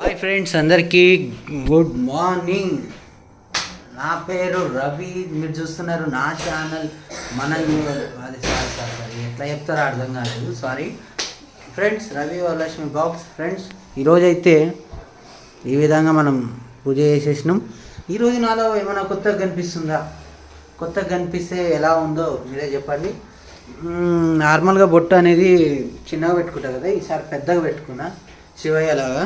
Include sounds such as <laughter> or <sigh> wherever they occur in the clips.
Hi friends అందరికీ good morning. నా పేరు రవి మీరు చూస్తున్నారు నా ఛానల్ మనల్ని అది సారీ సారీ సారీ. ఎట్లా చెప్తారో అర్థం కాలేదు sorry. Friends Ravi Varalakshmi box friends ఈరోజైతే ఈ విధంగా మనం పూజ చేసేసినాం. ఈరోజు నాలో ఏమైనా కొత్తగా కనిపిస్తుందా? కొత్తగా కనిపిస్తే ఎలా ఉందో మీరే చెప్పండి. నార్మల్గా బొట్టు అనేది చిన్నగా పెట్టుకుంటా కదా ఈసారి పెద్దగా పెట్టుకున్నా. శివయ్య లాగా.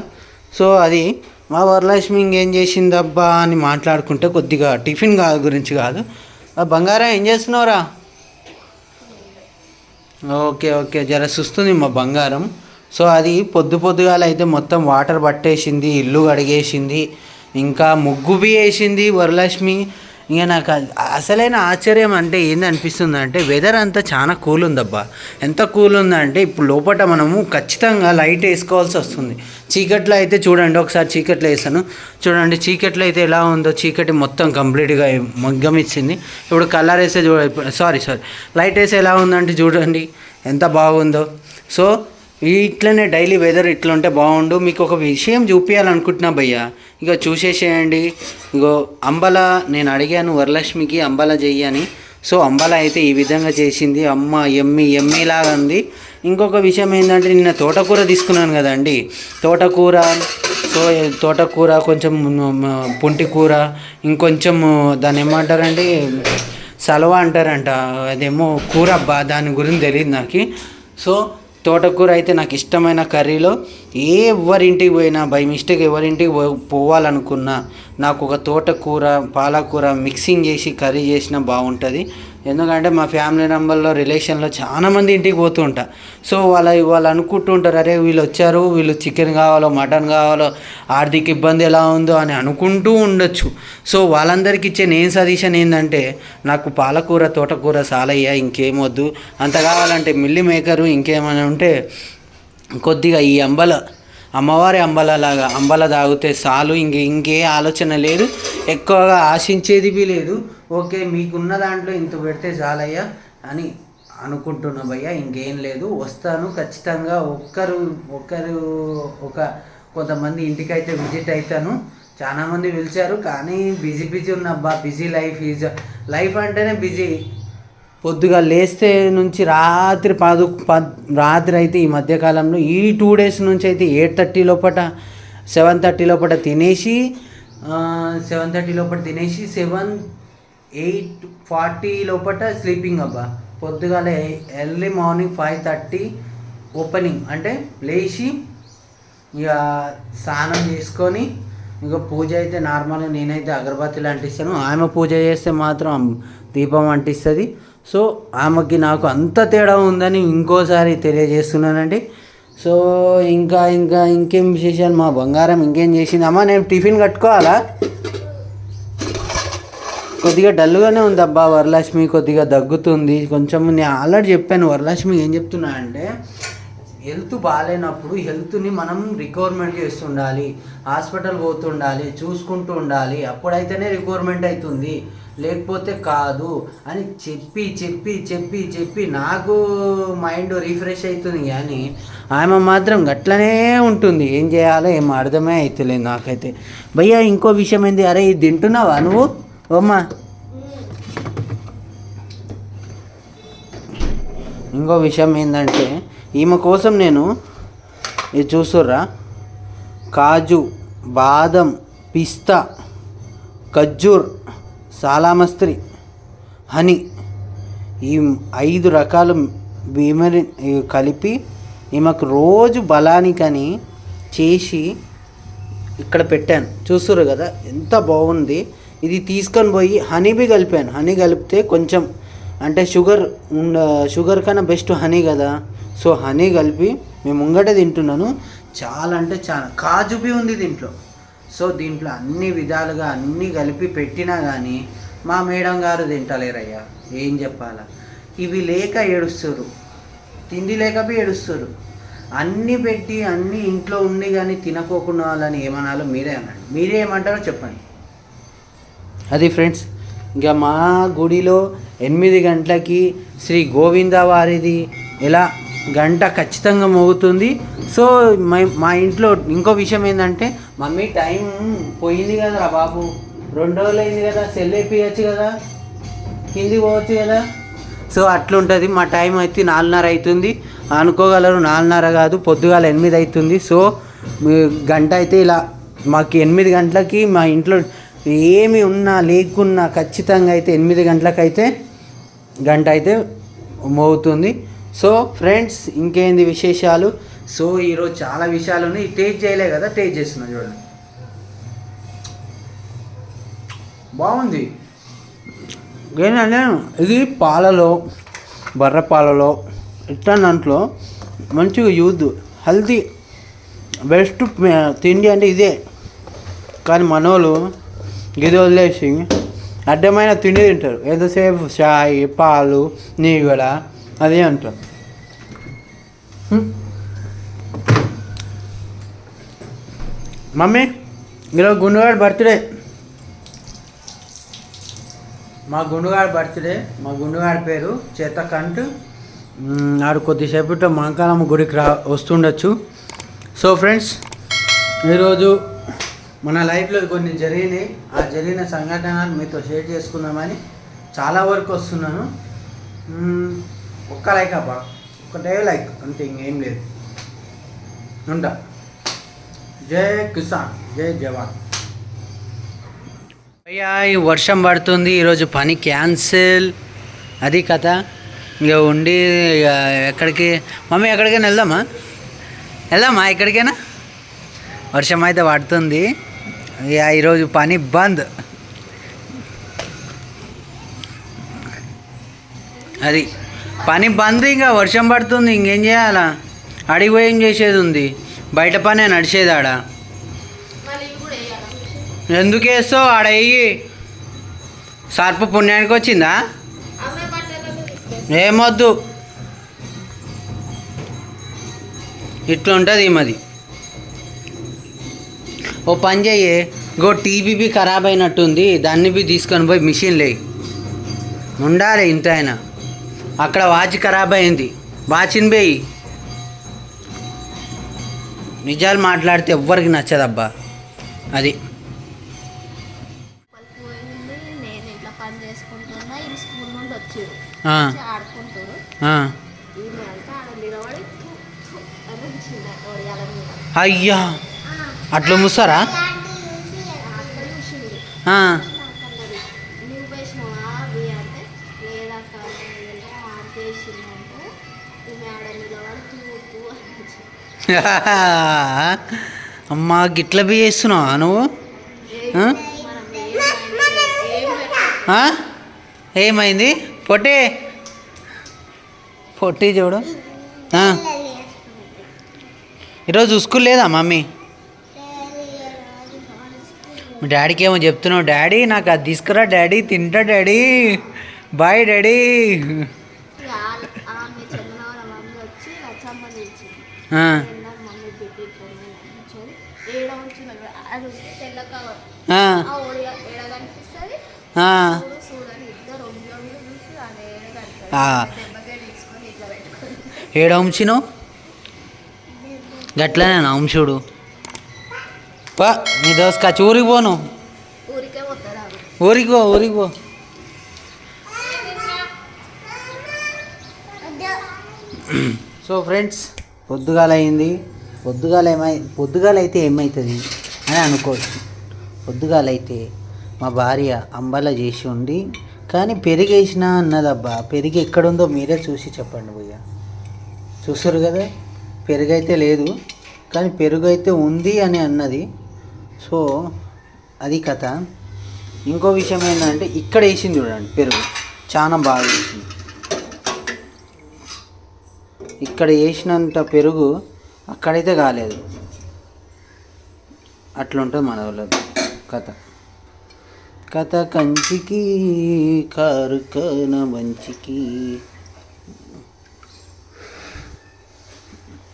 సో అది మా వరలక్ష్మి ఇంకేం చేసిందబ్బా అని మాట్లాడుకుంటే కొద్దిగా టిఫిన్ కాదు గురించి కాదు. బంగారం ఏం చేస్తున్నావురా? Okay okay. జర సుస్తుంది మా బంగారం. సో అది పొద్దు పొద్దుగాల అయితే మొత్తం వాటర్ పట్టేసింది ఇల్లు కడిగేసింది ఇంకా ముగ్గు వేసింది వరలక్ష్మి. ఇంకా నాకు అసలైన ఆశ్చర్యం అంటే ఏంది అనిపిస్తుంది అంటే వెదర్ అంతా చాలా కూల్ ఉందబ్బా. ఎంత కూల్ ఉందంటే ఇప్పుడు లోపల మనము ఖచ్చితంగా లైట్ వేసుకోవాల్సి వస్తుంది. చీకట్లో అయితే చూడండి ఒకసారి చీకట్లో వేసాను. చూడండి చీకట్లో అయితే ఎలా ఉందో చీకటి మొత్తం కంప్లీట్గా మగ్గం ఇచ్చింది. ఇప్పుడు కలర్ వేస్తే చూడ సారీ సారీ లైట్ వేస్తే ఎలా ఉందంటే చూడండి ఎంత బాగుందో. సో ఇట్లనే డైలీ వెదర్ ఇట్లా ఉంటే బాగుండు. మీకు ఒక విషయం చూపించాలనుకుంటున్నా భయ్య. ఇక చూసేసేయండి. ఇగో అంబల నేను అడిగాను వరలక్ష్మికి అంబల చెయ్యని సో అంబల అయితే ఈ విధంగా చేసింది. అమ్మ ఎమ్మి ఎమ్మి లాగా ఉంది. ఇంకొక విషయం ఏంటంటే నిన్న తోటకూర తీసుకున్నాను కదండి తోటకూర సో తోటకూర కొంచెం పుంటి కూర ఇంకొంచెం దాన్ని ఏమంటారండి? సలవా అంటారంట. అదేమో కూర అబ్బా దాని గురించి తెలియదు నాకు. సో తోటకూర అయితే నాకు ఇష్టమైన కర్రీలో ఏ ఎవరింటికి పోయినా బై మిస్టేక్ ఎవరింటికి పో పోవాలనుకున్నా నాకు ఒక తోటకూర పాలకూర మిక్సింగ్ చేసి కర్రీ చేసినా బాగుంటుంది. ఎందుకంటే మా ఫ్యామిలీ మెంబర్లో రిలేషన్లో చాలా మంది ఇంటికి పోతూ ఉంటా. సో వాళ్ళ వాళ్ళు అనుకుంటూ ఉంటారు అరే వీళ్ళు వచ్చారు వీళ్ళు చికెన్ కావాలో మటన్ కావాలో ఆర్థిక ఇబ్బంది ఎలా ఉందో అని అనుకుంటూ ఉండొచ్చు. సో వాళ్ళందరికీ ఇచ్చే నేను సజెషన్ ఏంటంటే నాకు పాలకూర తోటకూర సాలయ్య ఇంకేమొద్దు అంత కావాలంటే మిల్లి మేకరు ఇంకేమైనా ఉంటే కొద్దిగా ఈ అంబల అమ్మవారి అంబలలాగా అంబల తాగితే చాలు. ఇంక ఇంకే ఆలోచన లేదు. ఎక్కువగా ఆశించేది లేదు. ఓకే మీకున్న దాంట్లో ఇంత పెడితే చాలయ్యా అని అనుకుంటున్నా భయ్యా ఇంకేం లేదు. వస్తాను ఖచ్చితంగా. ఒక్కరు ఒక్కరు ఒక కొంతమంది ఇంటికైతే విజిట్ అవుతాను చాలామంది పిలిచారు కానీ బిజీ బిజీ ఉన్నబ్బా బిజీ లైఫ్ ఈజ్ లైఫ్ అంటేనే బిజీ. పొద్దుగా లేస్తే నుంచి రాత్రి పదు రాత్రి అయితే ఈ మధ్యకాలంలో ఈ టూ డేస్ నుంచి అయితే ఎయిట్ థర్టీ లోపల సెవెన్ థర్టీ లోపల తినేసి సెవెన్ థర్టీ లోపల తినేసి సెవెన్ ఎయిట్ ఫార్టీ లోపల స్లీపింగ్ అబ్బా. పొద్దుగాల early morning five thirty opening అంటే లేచి ఇక స్నానం చేసుకొని ఇక పూజ అయితే నార్మల్గా నేనైతే అగరబత్తిలు అంటిస్తాను ఆమె పూజ చేస్తే మాత్రం దీపం అంటిస్తుంది. సో ఆమెకి నాకు అంత తేడా ఉందని ఇంకోసారి తెలియజేస్తున్నానండి. సో ఇంకా ఇంకా ఇంకేం విశేషాలు? మా బంగారం ఇంకేం చేసిందమ్మా నేను టిఫిన్ కట్టుకోవాలా? కొద్దిగా డల్గానే ఉంది అబ్బా వరలక్ష్మి కొద్దిగా దగ్గుతుంది. కొంచెం నేను ఆల్రెడీ చెప్పాను. వరలక్ష్మి ఏం చెప్తున్నా అంటే హెల్త్ బాగాలేనప్పుడు హెల్త్ని మనం రిక్వైర్మెంట్ చేస్తుండాలి. హాస్పిటల్ పోతుండాలి చూసుకుంటూ ఉండాలి. అప్పుడైతేనే రిక్వైర్మెంట్ అవుతుంది లేకపోతే కాదు అని చెప్పి చెప్పి చెప్పి చెప్పి నాకు మైండ్ రిఫ్రెష్ అవుతుంది కానీ ఆమె మాత్రం గట్లనే ఉంటుంది. ఏం చేయాలో ఏం అర్థమే అవుతలేదు నాకైతే. భయ్యా ఇంకో విషయం ఏంది? అరే ఇది తింటున్నావా నువ్వు? ఓమ్మా. ఇంకో విషయం ఏంటంటే ఈమె కోసం నేను ఇది చూస్తుర్రా. కాజు బాదం పిస్తా ఖర్జూర్ సాలామస్త్రి హనీ ఈ ఐదు రకాల బీమరి కలిపి ఈమెకు రోజు బలానికని చేసి ఇక్కడ పెట్టాను. చూస్తుర్రు కదా ఎంత బాగుంది. ఇది తీసుకొని పోయి హనీ బి కలిపాను. హనీ కలిపితే కొంచెం అంటే షుగర్ ఉండ షుగర్ కన్నా బెస్ట్ హనీ కదా. సో హనీ కలిపి మేము ముంగట తింటున్నాను. చాలా అంటే చాలా. కాజు బి ఉంది దీంట్లో. సో దీంట్లో అన్ని విధాలుగా అన్నీ కలిపి పెట్టినా కానీ మా మేడం గారు తింటలేరయ్యా. ఏం చెప్పాలా? ఇవి లేక ఏడుస్తారు తిండి లేక ఏడుస్తారు అన్నీ పెట్టి అన్నీ ఇంట్లో ఉండి కానీ తినకోకుండా వాళ్ళని ఏమనాలో మీరే అనండి మీరే ఏమంటారో చెప్పండి. అది ఫ్రెండ్స్ ఇంకా మా గుడిలో ఎనిమిది గంటలకి శ్రీ గోవింద వారిది ఎలా గంట ఖచ్చితంగా మోగుతుంది. సో మా మా ఇంట్లో ఇంకో విషయం ఏంటంటే మమ్మీ టైం పోయింది కదరా బాబు. రెండు రోజులు అయింది కదా సెల్ అయిపోయచ్చు కదా. కింది పోవచ్చు కదా. సో అట్లుంటుంది. మా టైం అయితే నాలుగున్నర అవుతుంది అనుకోగలరు నాలుగున్నర కాదు పొద్దుగాల ఎనిమిది అవుతుంది సో గంట అయితే ఇలా మాకు ఎనిమిది గంటలకి మా ఇంట్లో ఏమి ఉన్నా లేకున్నా ఖచ్చితంగా అయితే ఎనిమిది గంటలకైతే గంట అయితే మోగుతుంది. సో ఫ్రెండ్స్ ఇంకేంది విశేషాలు? సో ఈరోజు చాలా విషయాలు ఉన్నాయి. టేస్ట్ చేయలే కదా టేస్ట్ చేస్తున్నా చూడండి. బాగుంది. ఏంటంటే ఇది పాలలో బర్రె పాలలో ఇట్లా దాంట్లో మంచిగా యూత్ హెల్తీ బెస్ట్ తిండి అంటే ఇదే. కానీ మనోళ్ళు గిది వదిలేసి అడ్డమైన తిండి తింటారు. ఎంతసేపు చాయ్ పాలు నీగడ అదే అంటారు. మమ్మీ ఈరోజు గుండుగాడు బర్త్డే. మా గుండుగాడి బర్త్డే మా గుండుగాడి పేరు చేతకంట్ ఆడు కొద్దిసేపట్లో మంకాలమ్మ గుడికి రా వస్తుండొచ్చు. సో ఫ్రెండ్స్ ఈరోజు మన లైఫ్లో కొన్ని జరిగినాయి. ఆ జరిగిన సంఘటనలు మీతో షేర్ చేసుకుందామని చాలా వరకు వస్తున్నాను. ఒక్క లైక్ అబ్బా. ఒకటే లైక్ అంతే ఇంకేం లేదు. ఉంటా. జై కిసాన్ జై జవాన్. అయ్యా ఈ వర్షం పడుతుంది ఈరోజు పని క్యాన్సిల్. అది కథ. ఇక ఉండి ఇక ఎక్కడికి మమ్మీ ఎక్కడికైనా వెళ్దామా? వెళ్దామా? ఎక్కడికైనా? వర్షం అయితే పడుతుంది. ఇక ఈరోజు పని బంద్. అది పని బంద్ ఇంకా వర్షం పడుతుంది ఇంకేం చేయాలా? అడిగి పోయి ఏం చేసేది ఉంది? బయట పనే నడిచేది ఆడ ఎందుకు వేస్తావు ఆడ వెయ్యి. సర్ప పుణ్యానికి వచ్చిందా? ఏమొద్దు ఇట్లా ఉంటుంది మది. ఓ పని చెయ్యి. గో టీవీ ఖరాబ్ అయినట్టుంది దాన్ని బి తీసుకొని పోయి మిషన్ లే ఉండాలి ఇంత అయినా అక్కడ వాచ్ ఖరాబ్ అయింది వాచిని పోయి నిజాలు మాట్లాడితే ఎవ్వరికి నచ్చదబ్బా. అది. అయ్యా. అట్లా ముస్తారా? <laughs> అమ్మా గిట్ల బి చేస్తున్నావా నువ్వు? ఏమైంది? ఏం పొట్టి. పొట్టి చూడు. ఈరోజు స్కూల్ లేదా మమ్మీ? మీ డాడీకి ఏమో చెప్తున్నావు డాడీ నాకు అది తీసుకురా డాడీ తింటా డాడీ బాయ్ డాడీ. ఏడ ఉంచిన అది ఉంటే పా నీ దోసుకొచ్చి ఊరికి పోను. ఊరికి పో ఊరికి పో. సో ఫ్రెండ్స్ పొద్దుగాల అయింది పొద్దుగాల ఏమై పొద్దుగాల అయితే ఏమవుతుంది అని అనుకోవచ్చు. పొద్దుగాల అయితే మా భార్య అంబల చేసి ఉండి కానీ పెరిగేసిన అన్నదబ్బా పెరిగి ఎక్కడుందో మీరే చూసి చెప్పండి భయ్య. చూసారు కదా? పెరుగైతే లేదు. కానీ పెరుగు అయితే ఉంది అని అన్నది. సో అది కథ. ఇంకో విషయం ఏంటంటే ఇక్కడ వేసింది చూడండి పెరుగు. చాలా బాగా వేసింది. ఇక్కడ వేసినంత పెరుగు అక్కడైతే కాలేదు. అట్లుంటుంది మన వాళ్ళది కథ. కథ కంచికి కారు కన మంచికి.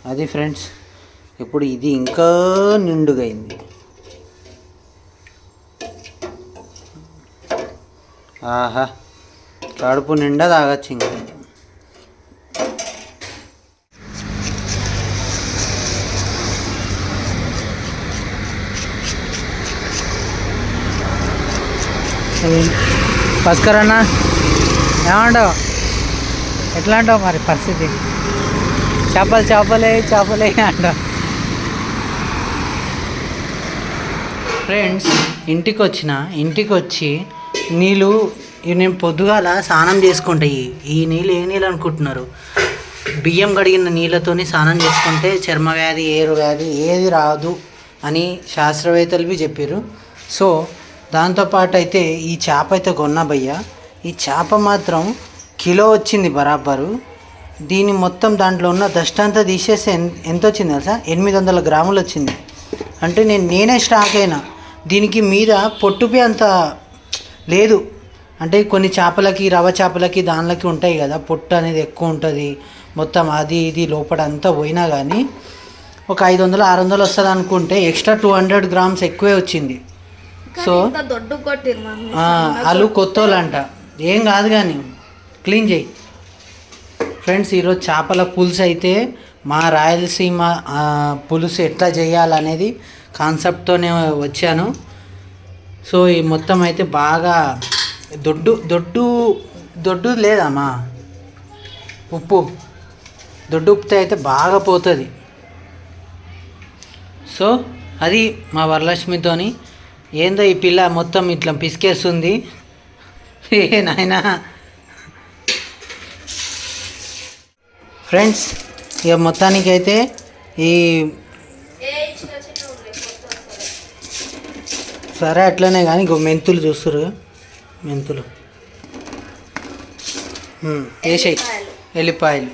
అది ఫ్రెండ్స్ ఇప్పుడు ఇది ఇంకా నిండుగైంది. ఆహా. కడుపు నిండా తాగచ్చు ఇంకా. భాస్కర్ అన్న ఏమంటావు? ఎట్లా అంటావు మరి పరిస్థితి? చేపలు చేపలే చేపలే అంటావు. ఫ్రెండ్స్ ఇంటికి వచ్చిన ఇంటికి వచ్చి నీళ్ళు నేను పొద్దుగాల స్నానం చేసుకుంటాయి ఈ నీళ్ళు ఏ నీళ్ళు అనుకుంటున్నారు? బియ్యం కడిగిన నీళ్ళతోని స్నానం చేసుకుంటే చర్మ వ్యాధి ఏరు వ్యాధి ఏది రాదు అని శాస్త్రవేత్తలు చెప్పారు సో దాంతోపాటు అయితే ఈ చేప అయితే కొన్నా భయ్య. ఈ చేప మాత్రం కిలో వచ్చింది బరాబరు. దీని మొత్తం దాంట్లో ఉన్న దస్ట్ అంతా తీసేస్తే ఎంత వచ్చింది తెలుసా? ఎనిమిది వందల గ్రాములు వచ్చింది. అంటే నేను నేనే స్టాక్ అయినా. దీనికి మీద పొట్టుపి అంత లేదు. అంటే కొన్ని చేపలకి రవ చేపలకి దానిలకి ఉంటాయి కదా పొట్టు అనేది ఎక్కువ ఉంటుంది. మొత్తం అది ఇది లోపల అంతా పోయినా కానీ ఒక ఐదు వందలు ఆరు వందలు వస్తుంది అనుకుంటే ఎక్స్ట్రా టూ హండ్రెడ్ గ్రామ్స్ ఎక్కువే వచ్చింది. సో వాళ్ళు కొత్త అంట ఏం కాదు కానీ క్లీన్ చేయి. ఫ్రెండ్స్ ఈరోజు చేపల పులుసు అయితే మా రాయలసీమ పులుసు ఎట్లా చేయాలనేది కాన్సెప్ట్తోనే వచ్చాను. సో ఈ మొత్తం అయితే బాగా దొడ్డు దొడ్డు దొడ్డు లేదమ్మా. ఉప్పు. దొడ్డు ఉప్పుతో అయితే బాగా పోతుంది. సో అది మా వరలక్ష్మితోని ఏందో ఈ పిల్ల మొత్తం ఇట్లా పిసికేస్తుంది. ఏ నాయనా. ఫ్రెండ్స్ ఇక మొత్తానికి అయితే ఈ సరే అట్లనే కానీ ఇంకో మెంతులు చూస్తురు మెంతులు. వేసేయి. ఎల్లిపాయలు.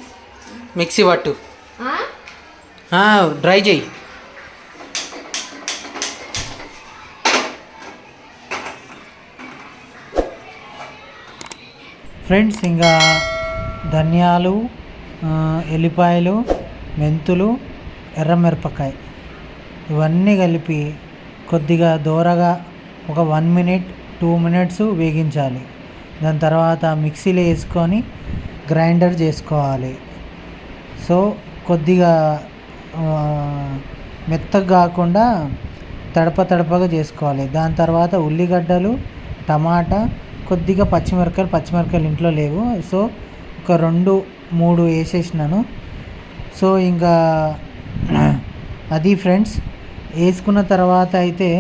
మిక్సీ పట్టు. డ్రై చేయి. ఫ్రెండ్స్ ఇంకా ధనియాలు ఎల్లిపాయలు మెంతులు ఎర్రమిరపకాయ ఇవన్నీ కలిపి కొద్దిగా దోరగా ఒక వన్ మినిట్ టూ మినిట్స్ వేగించాలి. దాని తర్వాత మిక్సీలో వేసుకొని గ్రైండర్ చేసుకోవాలి. సో కొద్దిగా మెత్తగా కాకుండా తడప తడపగా చేసుకోవాలి. దాని తర్వాత ఉల్లిగడ్డలు టమాటా కొద్దిగా పచ్చిమిరపకాయలు పచ్చిమిరపకాయలు ఇంట్లో లేవు. సో ఒక రెండు మూడు వేసేసినాను. సో ఇంకా అది ఫ్రెండ్స్ వేసుకున్న తర్వాత అయితే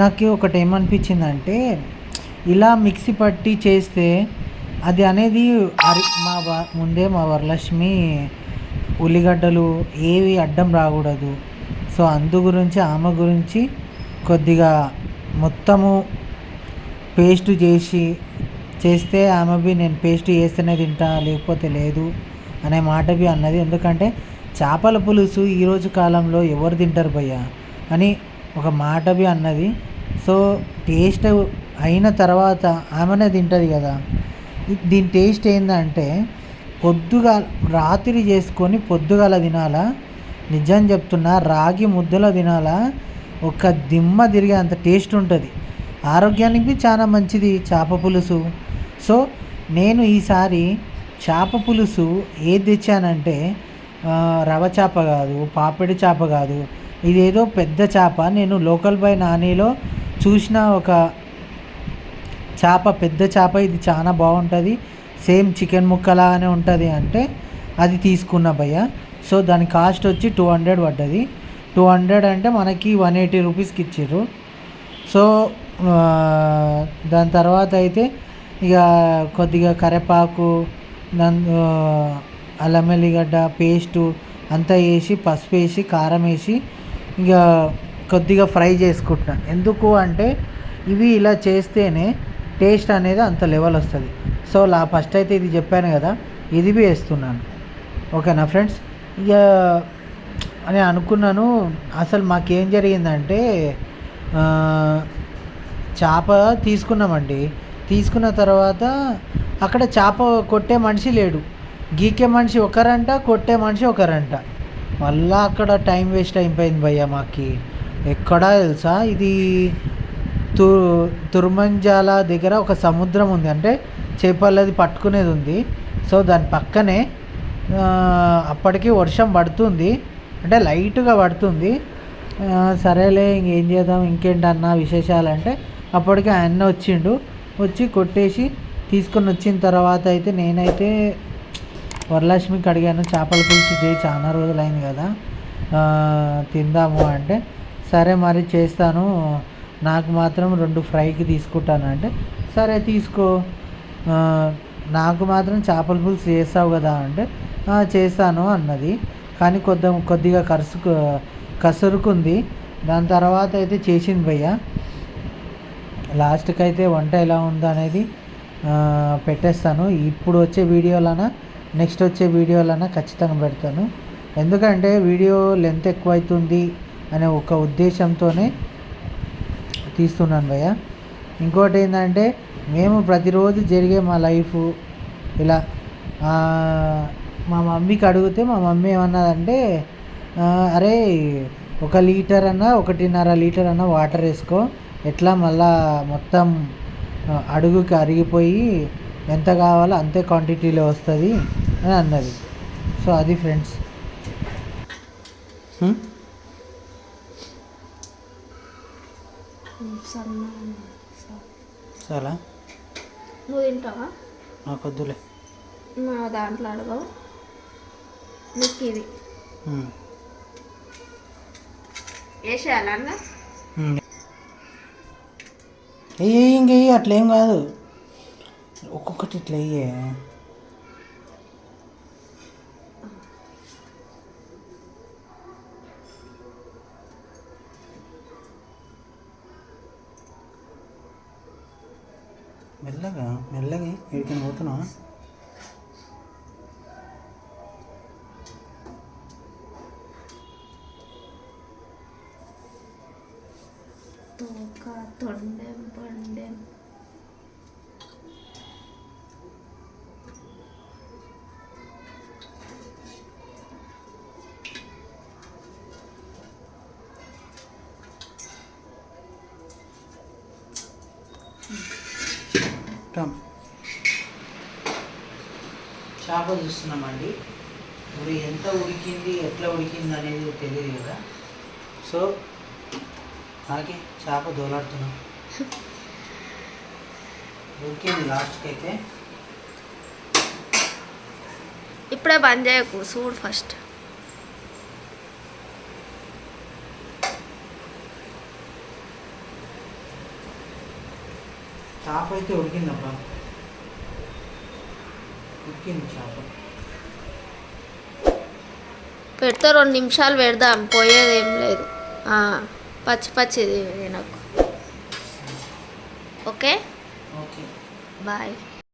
నాకు ఒకటి ఏమనిపించిందంటే ఇలా మిక్సీ పట్టి చేస్తే అది అనేది అరి మా ముందే మా వరలక్ష్మి ఉల్లిగడ్డలు ఏవి అడ్డం రాకూడదు. సో అందు గురించి ఆమె గురించి కొద్దిగా మొత్తము పేస్ట్ చేసి చేస్తే ఆమె బి నేను పేస్ట్ చేస్తేనే తింటా లేకపోతే లేదు అనే మాట బి అన్నది. ఎందుకంటే చేపల పులుసు ఈరోజు కాలంలో ఎవరు తింటారు భయ్యా? అని ఒక మాట బి అన్నది. సో టేస్ట్ అయిన తర్వాత ఆమెనే తింటుంది కదా. దీని టేస్ట్ ఏంటంటే పొద్దుగా రాత్రి చేసుకొని పొద్దుగాల తినాలా? నిజం చెప్తున్నా రాగి ముద్దలో తినాలా? ఒక దిమ్మ తిరిగే అంత టేస్ట్ ఉంటుంది. ఆరోగ్యానికి చాలా మంచిది చేప పులుసు. సో నేను ఈసారి చేప పులుసు ఏది తెచ్చానంటే రవ చేప కాదు పాపిడి చేప కాదు ఇదేదో పెద్ద చేప. నేను లోకల్ బై నానిలో చూసిన ఒక చేప పెద్ద చేప ఇది చాలా బాగుంటుంది. సేమ్ చికెన్ ముక్కలాగానే ఉంటుంది అంటే అది తీసుకున్న భయ్య. సో దాని కాస్ట్ వచ్చి టూ హండ్రెడ్ పడ్డది. టూ హండ్రెడ్ అంటే మనకి వన్ ఎయిటీ రూపీస్కి ఇచ్చారు సో దాని తర్వాత అయితే ఇక కొద్దిగా కరివేపాకు దాని అల్లం వెల్లిగడ్డ పేస్టు అంతా వేసి పసుపు వేసి కారం వేసి ఇక కొద్దిగా ఫ్రై చేసుకుంటున్నా. ఎందుకు అంటే ఇవి ఇలా చేస్తేనే టేస్ట్ అనేది అంత లెవెల్ వస్తుంది. సో లా ఫస్ట్ అయితే ఇది చెప్పాను కదా ఇది బి వేస్తున్నాను. ఓకేనా ఫ్రెండ్స్? ఇక అని అనుకున్నాను. అసలు మాకేం జరిగిందంటే చేప తీసుకున్నామండి. తీసుకున్న తర్వాత అక్కడ చేప కొట్టే మనిషి లేడు. గీకే మనిషి ఒకరంట కొట్టే మనిషి ఒకరంట. మళ్ళీ అక్కడ టైం వేస్ట్ అయిపోయింది భయ్య మాకి. ఎక్కడా తెలుసా? ఇది తు తుర్మంజాల దగ్గర ఒక సముద్రం ఉంది. అంటే చేపలది పట్టుకునేది ఉంది. సో దాని పక్కనే అప్పటికి వర్షం పడుతుంది. అంటే లైట్గా పడుతుంది. సరేలే ఇంకేం చేద్దాం ఇంకేంటన్నా విశేషాలు అంటే అప్పటికి ఆయన వచ్చిండు. వచ్చి కొట్టేసి తీసుకొని వచ్చిన తర్వాత అయితే నేనైతే వరలక్ష్మికి అడిగాను చేపల పులుసు చేయి చాలా రోజులైంది కదా. తిందాము అంటే సరే మరి చేస్తాను. నాకు మాత్రం రెండు ఫ్రైకి తీసుకుంటాను అంటే సరే తీసుకో. నాకు మాత్రం చేపల పులుసు చేస్తావు కదా అంటే చేస్తాను అన్నది. కానీ కొద్ది కొద్దిగా కరుసుకు కసురుకుంది. దాని తర్వాత అయితే చేసింది భయ్య. లాస్ట్కి అయితే వంట ఎలా ఉందో అనేది పెట్టేస్తాను. ఇప్పుడు వచ్చే వీడియోలన నెక్స్ట్ వచ్చే వీడియోలన్నా ఖచ్చితంగా పెడతాను. ఎందుకంటే వీడియో లెంత్ ఎక్కువ అవుతుంది అనే ఒక ఉద్దేశంతోనే తీస్తున్నాను భయ్య. ఇంకోటి ఏంటంటే మేము ప్రతిరోజు జరిగే మా లైఫ్ ఇలా మా మమ్మీకి అడిగితే మా మమ్మీ ఏమన్నదంటే అరే ఒక లీటర్ అన్న ఒకటిన్నర లీటర్ అన్న వాటర్ వేసుకో. ఎట్లా మళ్ళా మొత్తం అడుగుకి అరిగిపోయి ఎంత కావాలో అంతే క్వాంటిటీలో వస్తుంది. అని అన్నది. సో అది ఫ్రెండ్స్. చాలా నువ్వు తింటావా? నాకు వద్దులే నా దాంట్లో అడగవు. నీకు ఇది. వేసేయాలన్న ఇంకెయ్యి అట్లేం కాదు. ఒక్కొక్కటి ఇట్లా అయ్యే మెల్లగా మెల్లగా ఎక్కడికి పోతున్నా తోక తొండెం పండెం. చూస్తున్నామండి. ఇప్పుడు ఎంత ఉడికింది ఎట్లా ఉడికింది అనేది తెలియదు కదా. సో నాకే చేప దోలాడుతున్నాం. ఉడికింది లాస్ట్కి అయితే. ఇప్పుడే బంద్ చేయకు చూడు ఫస్ట్ చేప అయితే ఉడికిందబ్బా. ఉడికింది చేప. పెడితే రెండు నిమిషాలు పెడదాం. పోయేది ఏం లేదు. పచ్చి పచ్చిది నాకు. ఓకే? ఓకే. బాయ్.